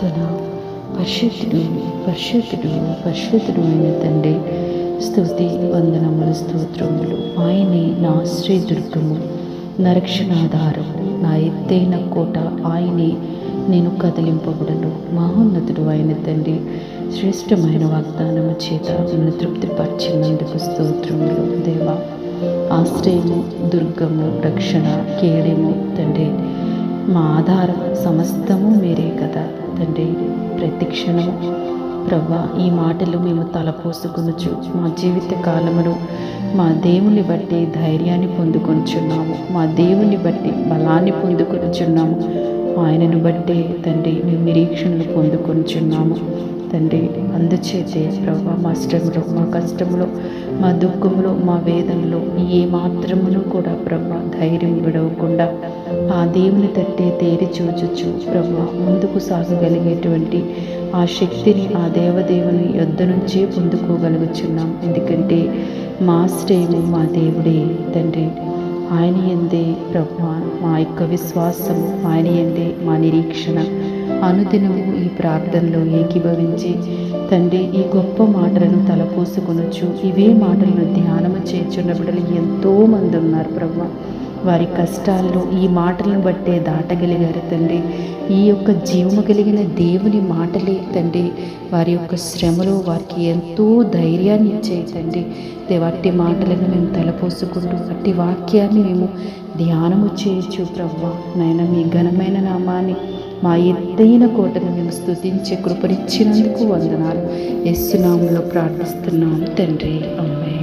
ప్రార్థన. పరిశుద్ధుడు పరిశుద్ధుడు పరిశుద్ధుడు అయిన తండ్రి స్తుతి వందనములు స్తోత్రములు. ఆయనే నా శ్రీదుర్గము నరక్షణాధారము నా ఎత్తైన కోట ఆయనే నేను కదిలింపబడను. మహోన్నతుడు అయిన తండ్రి శ్రేష్టమైన వాగ్దానము చేత నన్ను తృప్తిపరిచినందుకు స్తోత్రములు. దేవా ఆశ్రయము దుర్గము రక్షణ కేడెము తండ్రి మా ఆధారం సమస్తము మీరే కదా తండ్రి. ప్రతి క్షణము ప్రభా ఈ మాటలు మేము తలపోసుకొనుచు మా జీవిత కాలమును మా దేవుని బట్టి ధైర్యాన్ని పొందుకొనుచున్నాము. మా దేవుని బట్టి బలాన్ని పొందుకొనుచున్నాము. ఆయనను బట్టి తండ్రి మేము నిరీక్షణలు పొందుకొనుచున్నాము. తండ్రి అందుచేతే ప్రభా మా శ్రమలో మా కష్టంలో మా దుఃఖంలో మా వేదనలో ఏ మాత్రమును కూడా ప్రభా ధైర్యం విడవకుండా ఆ దేవుని తట్టే తేరి చూచుచు ప్రభా ముందుకు సాగగలిగేటువంటి ఆ శక్తిని ఆ దేవదేవుని యొద్ధ నుంచే పొందుకోగలుగుచున్నాం. ఎందుకంటే మా శ్రేయము మా దేవుడే తండ్రి. ఆయన ఎందే ప్రభా మా యొక్క విశ్వాసము ఆయన ఎందే మా నిరీక్షణ. అనుదినము ఈ ప్రార్థనలో ఏకీభవించి తండ్రి ఈ గొప్ప మాటలను తలపోసుకొనొచ్చు ఇవే మాటలను ధ్యానము చేర్చున్న బిడ్డలు ఎంతో మంది ఉన్నారు ప్రభా. వారి కష్టాల్లో ఈ మాటలను బట్టే దాటగలిగారు తండ్రి. ఈ యొక్క జీవము కలిగిన దేవుని మాటలే తండ్రి వారి యొక్క శ్రమలో వారికి ఎంతో ధైర్యాన్ని ఇచ్చాయి తండ్రి. వాటి మాటలను మేము తలపోసుకుంటూ అట్టి వాక్యాన్ని మేము ధ్యానము చేయొచ్చు ప్రభ్వ నాయన మీ ఘనమైన నామాన్ని మా ఎత్తైన కోటను మేము స్థుతించే కృపనిచ్చినందుకు వందనాలు. ఎస్సునామంలో ప్రార్థిస్తున్నాము తండ్రి. అమ్మాయి